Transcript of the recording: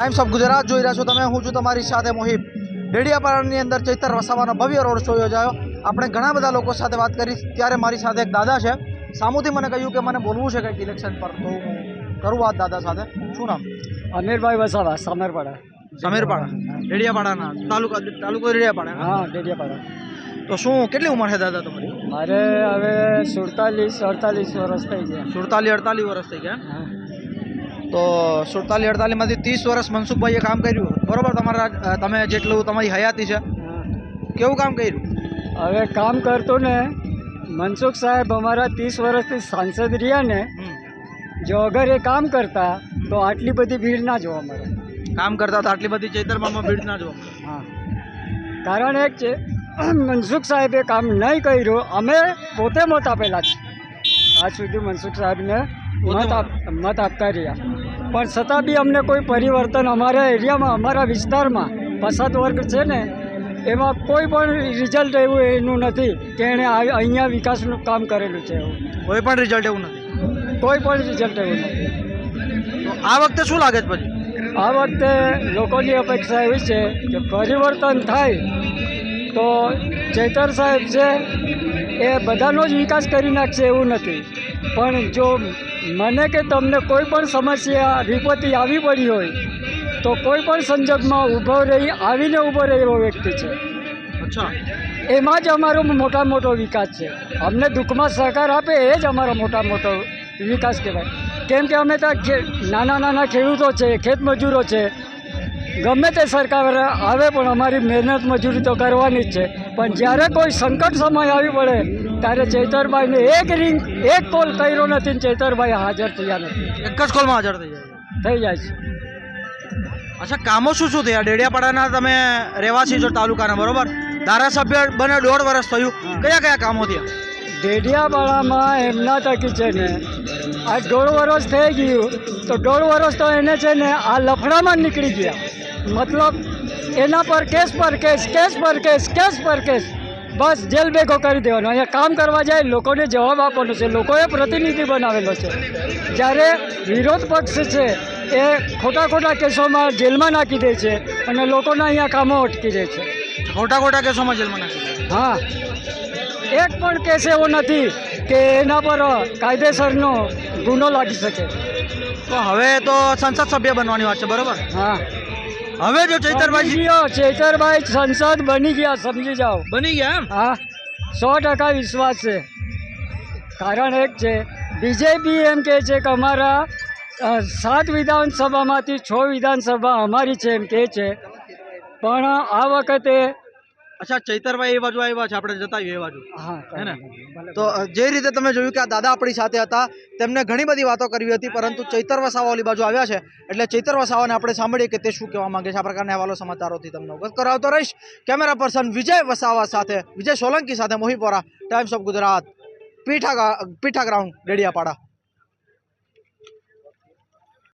Times of Gujarat જોઈ રહ્યા છો તમે. હું છું તમારી સાથે મોહિબ ડેડિયાપાડાની અંદર ચૈતર વસાવાનો ભવ્ય રોડ શો યોજાયો. આપણે ઘણા બધા લોકો સાથે વાત કરી. ત્યારે મારી સાથે એક દાદા છે. સામુથી મને કહ્યું કે મને બોલવું છે કંઈક ઇલેક્શન પર તો હું કરું વાત દાદા સાથે. શું નામ? અમીરભાઈ વસાવા સામરપાડા. સમીરપાડા. ડેડિયાપાડાના. તાલુકા તાલુકો ડેડિયાપાડા હા ડેડિયાપાડા. તો શું કેટલી ઉંમર છે દાદા તમારી? મારે હવે સુડતાલીસ અડતાલીસ વર્ષ થઈ ગયા. સુડતાલીસ અડતાલીસ વર્ષ થઈ ગયા. તો સુડતાલીસ અડતાલીસમાંથી ત્રીસ વર્ષ મનસુખભાઈએ કામ કર્યું. બરાબર તમારા તમે જેટલું તમારી હયાતી છે. કેવું કામ કર્યું? હવે કામ કરતો ને મનસુખ સાહેબ અમારા ત્રીસ વર્ષથી સાંસદ રહ્યા ને જો અગર એ કામ કરતા તો આટલી બધી ભીડ ના જોવા મળે. કામ કરતા હતા આટલી બધી ચૈતરમાં ભીડ ના જોવા મળે. હા. કારણ એક છે મનસુખ સાહેબે કામ નહીં કર્યું અમે પોતે મત આપેલા છે. આજ સુધી મનસુખ સાહેબને મત આપ મત આપતા રહ્યા. પણ છતાં બી અમને કોઈ પરિવર્તન અમારા એરિયામાં અમારા વિસ્તારમાં પસાદ વર્ગ છે ને એમાં કોઈ પણ રિઝલ્ટ એવું એનું નથી કે એણે અહીંયા વિકાસનું કામ કરેલું છે એવું. કોઈ પણ રિઝલ્ટ એવું નથી. કોઈ પણ રિઝલ્ટ એવું નથી. આ વખતે શું લાગે છે પછી? આ વખતે લોકોની અપેક્ષા એવી છે કે પરિવર્તન થાય તો ચેતર સાહેબ છે એ બધાનો જ વિકાસ કરી નાખશે એવું નથી. પણ જો મને કે તમને કોઈ પણ સમસ્યા વિપત્તિ આવી પડી હોય તો કોઈ પણ સંજોગમાં ઊભો રહી આવીને ઊભો રહે એવો વ્યક્તિ છે. અચ્છા. એમાં જ અમારો મોટા મોટો વિકાસ છે. અમને દુઃખમાં સહકાર આપે એ જ અમારો મોટા મોટો વિકાસ કહેવાય. કેમ કે અમે ત્યાં નાના નાના ખેડૂતો છે ખેતમજૂરો છે. ગમે તે સરકાર આવે પણ અમારી મહેનત મજૂરી તો કરવાની જ છે. પણ જ્યારે કોઈ સંકટ સમય આવી પડે ત્યારે ચૈતરભાઈને એક રિંગ એક કોલ કર્યો નથી ને ચૈતરભાઈ હાજર થયા નથી. એક જ કોલમાં હાજર થઈ જાય થઈ જાય છે. અચ્છા કામો શું શું થયા? ડેડિયાપાડાના તમે રહેવાસી છો તાલુકાના બરોબર? ધારાસભ્ય બને દોઢ વર્ષ થયું. કયા કયા કામો થયા? ડેડિયાપાડામાં એમના તકી છે ને આ દોઢ વર્ષ થઈ ગયું. તો દોઢ વર્ષ તો એને છે ને આ લફડામાં નીકળી ગયા. મતલબ એના પર કેસ પર કેસ કેસ પર કેસ કેસ પર કેસ. બસ જેલ ભેગો કરી દેવાનો. અહીંયા કામ કરવા જાય લોકોને જવાબ આપવાનો છે. લોકોએ પ્રતિનિધિ બનાવેલો છે. જ્યારે વિરોધ પક્ષ છે એ ખોટા ખોટા કેસોમાં જેલમાં નાખી દે છે અને લોકોના અહીંયા કામો અટકી દે છે. ખોટા ખોટા કેસોમાં જેલમાં નાખી હા. એક પણ કેસ એવો નથી કે એના પર કાયદેસરનો ગુનો લાગી શકે. તો હવે તો સંસદ સભ્ય બનવાની વાત છે બરાબર? હા. હવે જો ચૈતરભાઈ ગયો ચૈતરભાઈ સંસદ બની ગયા સમજી જાઓ. બની ગયા એમ? હા સો ટકા વિશ્વાસ છે. કારણ એક છે બીજેપી એમ કહે છે કે અમારા સાત વિધાનસભામાંથી છ વિધાનસભા અમારી છે એમ કહે છે. પણ આ વખતે અચ્છા ચૈતરભાઈ એ બાજુ આવ્યા છે આપણે જતા એ બાજુ. હા હે ને? તો જે રીતે તમે જોયું કે આ દાદા આપણી સાથે હતા તેમને ઘણી બધી વાતો કરવી હતી પરંતુ ચૈતર વસાવા ઓલી બાજુ આવ્યા છે એટલે ચૈતર વસાવાને આપણે સાંભળીએ કે તે શું કહેવા માંગે છે આ પ્રકારના અહેવાલો સમાચારોથી તમને અવગત કરાવતો રહીશ. કેમેરા પર્સન વિજય વસાવા સાથે વિજય સોલંકી સાથે મોહિપોરા ટાઈમ્સ ઓફ ગુજરાત પીઠા પીઠા ગ્રાઉન્ડ ડેડિયાપાડા.